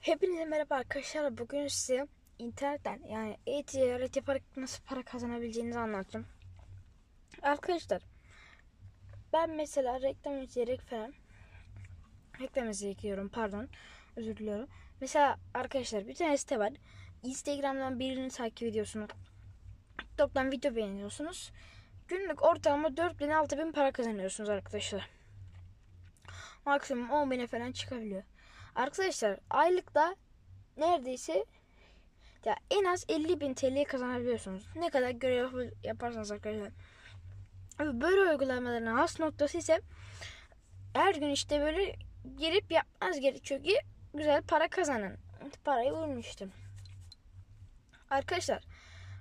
Hepinize merhaba arkadaşlar. Bugün size internetten yani e-ticaret yaparak nasıl para kazanabileceğinizi anlatacağım. Arkadaşlar ben mesela reklam izleyerek falan reklam izleyerek diyorum pardon özür diliyorum. Mesela arkadaşlar bir tane site var. Instagram'dan birini takip ediyorsunuz. TikTok'tan video beğeniyorsunuz. Günlük ortalama 4000 6000 para kazanıyorsunuz arkadaşlar. Maksimum 10.000'e falan çıkabiliyor. Arkadaşlar aylıkta neredeyse ya en az 50 bin TL kazanabiliyorsunuz. Ne kadar görev yaparsanız arkadaşlar. Böyle uygulamaların has noktası ise her gün işte böyle girip yapmanız gerekiyor ki güzel para kazanın. Parayı vurmuştum. Arkadaşlar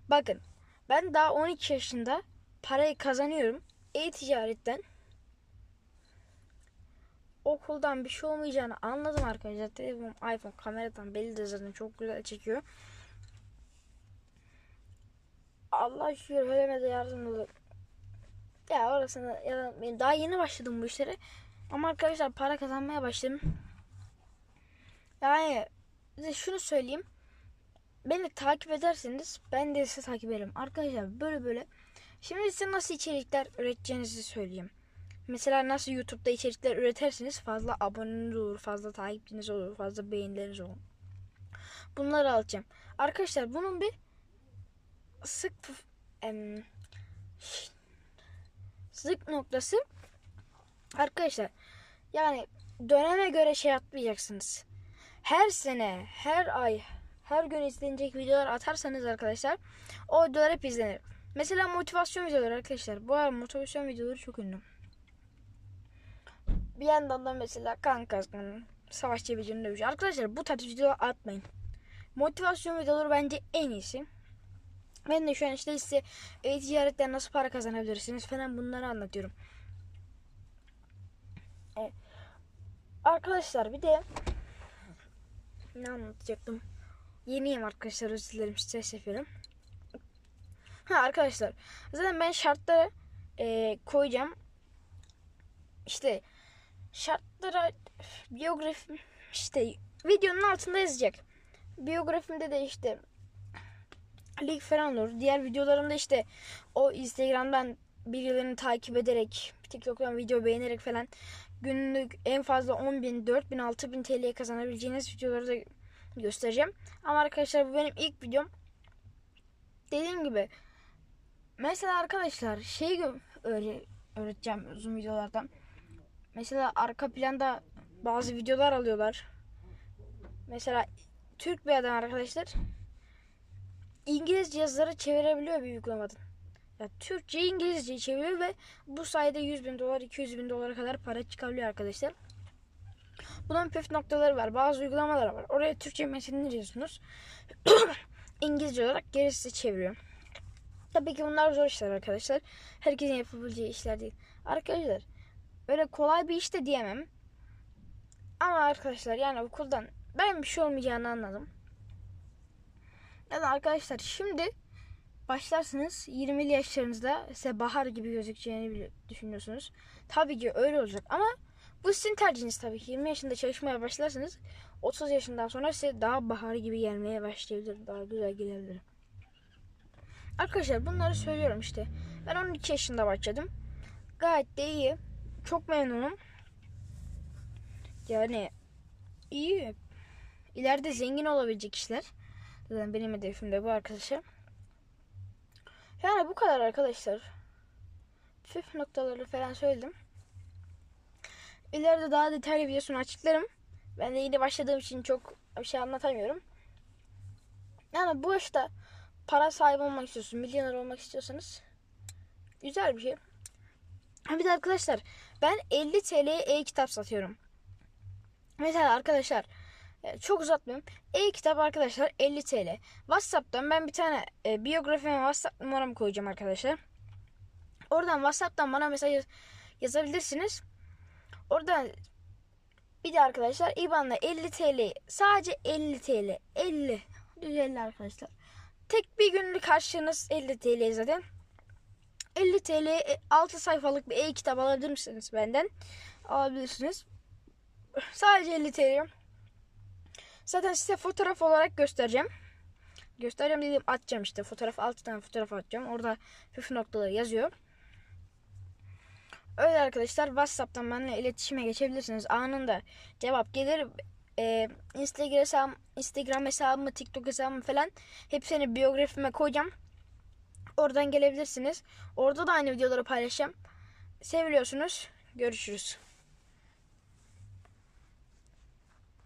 bakın ben daha 12 yaşında parayı kazanıyorum. E-ticaretten okuldan bir şey olmayacağını anladım arkadaşlar. Telefon, iPhone kameradan belli de zaten çok güzel çekiyor. Allah şükür öleme de yardım olur. Ya orasını ya daha yeni başladım bu işlere. Ama arkadaşlar para kazanmaya başladım. Yani size şunu söyleyeyim. Beni takip ederseniz ben de sizi takip ederim. Arkadaşlar böyle böyle. Şimdi size nasıl içerikler üreteceğinizi söyleyeyim. Mesela nasıl YouTube'da içerikler üretersiniz fazla aboneniz olur, fazla takipçiniz olur, fazla beğenileriniz olur. Bunları alacağım. Arkadaşlar bunun bir sık em, sık noktası arkadaşlar yani döneme göre şey atmayacaksınız. Her sene, her ay, her gün izlenecek videolar atarsanız arkadaşlar o videolar hep izlenir. Mesela motivasyon videoları arkadaşlar. Bu arada motivasyon videoları çok ünlü. Bir yandan da mesela kan kazanın. Savaşçı videonun dövüşü. Arkadaşlar bu tarz videolar atmayın. Motivasyon videoları bence en iyisi. Ben de şu an işte size e-ticaretten nasıl para kazanabilirsiniz falan bunları anlatıyorum. Evet. Arkadaşlar bir de ne anlatacaktım? Yeniyim arkadaşlar özür dilerim stres yapıyorum. Ha arkadaşlar zaten ben şartları e, koyacağım. İşte şartlara biyografim işte videonun altında yazacak. Biyografimde de işte link falan olur. Diğer videolarımda işte o Instagram'dan birilerini takip ederek TikTok'tan video beğenerek falan günlük en fazla 10 bin, 4 bin, 6 bin TL kazanabileceğiniz videoları da göstereceğim. Ama arkadaşlar bu benim ilk videom. Dediğim gibi mesela arkadaşlar şey öğreteceğim uzun videolardan. Mesela arka planda bazı videolar alıyorlar. Mesela Türk bir adam arkadaşlar İngilizce yazıları çevirebiliyor bir uygulamadan. Ya Türkçe İngilizce çeviriyor ve bu sayede 100 bin dolar 200 bin dolara kadar para çıkabiliyor arkadaşlar. Bunun püf noktaları var. Bazı uygulamalar var. Oraya Türkçe metinleri yazıyorsunuz. İngilizce olarak gerisi çeviriyor. Tabii ki bunlar zor işler arkadaşlar. Herkesin yapabileceği işler değil. Arkadaşlar Böyle kolay bir iş de diyemem. Ama arkadaşlar yani okuldan ben bir şey olmayacağını anladım. Yani arkadaşlar şimdi başlarsınız 20'li yaşlarınızda size bahar gibi gözükeceğini düşünüyorsunuz. Tabii ki öyle olacak ama bu sizin tercihiniz tabii ki. 20 yaşında çalışmaya başlarsanız 30 yaşından sonra size daha bahar gibi gelmeye başlayabilir. Daha güzel gelebilir. Arkadaşlar bunları söylüyorum işte. Ben 12 yaşında başladım. Gayet de iyi. Çok memnunum. Yani iyi. İleride zengin olabilecek işler. Zaten benim hedefim de bu arkadaşlar. Yani bu kadar arkadaşlar. Püf noktaları falan söyledim. İleride daha detaylı videosunu açıklarım. Ben de yeni başladığım için çok bir şey anlatamıyorum. Yani bu işte para sahibi olmak istiyorsunuz, milyoner olmak istiyorsanız güzel bir şey. Bir de arkadaşlar ben 50 TL'ye e-kitap satıyorum. Mesela arkadaşlar e, çok uzatmayayım. E-kitap arkadaşlar 50 TL. WhatsApp'tan ben bir tane e, biyografime WhatsApp numaramı koyacağım arkadaşlar. Oradan WhatsApp'tan bana mesaj yazabilirsiniz. Oradan bir de arkadaşlar IBAN'la 50 TL sadece 50 TL 50 50 arkadaşlar. Tek bir günlük karşılığınız 50 TL zaten. 50 TL 6 sayfalık bir e-kitap alabilir misiniz benden? Alabilirsiniz. Sadece 50 TL. Zaten size fotoğraf olarak göstereceğim. Göstereceğim dediğim atacağım işte. Fotoğraf 6 tane fotoğraf atacağım. Orada püf noktaları yazıyor. Öyle arkadaşlar WhatsApp'tan benimle iletişime geçebilirsiniz. Anında cevap gelir. Ee, Instagram hesabım, Instagram hesabımı, TikTok hesabımı falan hepsini biyografime koyacağım. Oradan gelebilirsiniz. Orada da aynı videoları paylaşacağım. Seviliyorsunuz. Görüşürüz.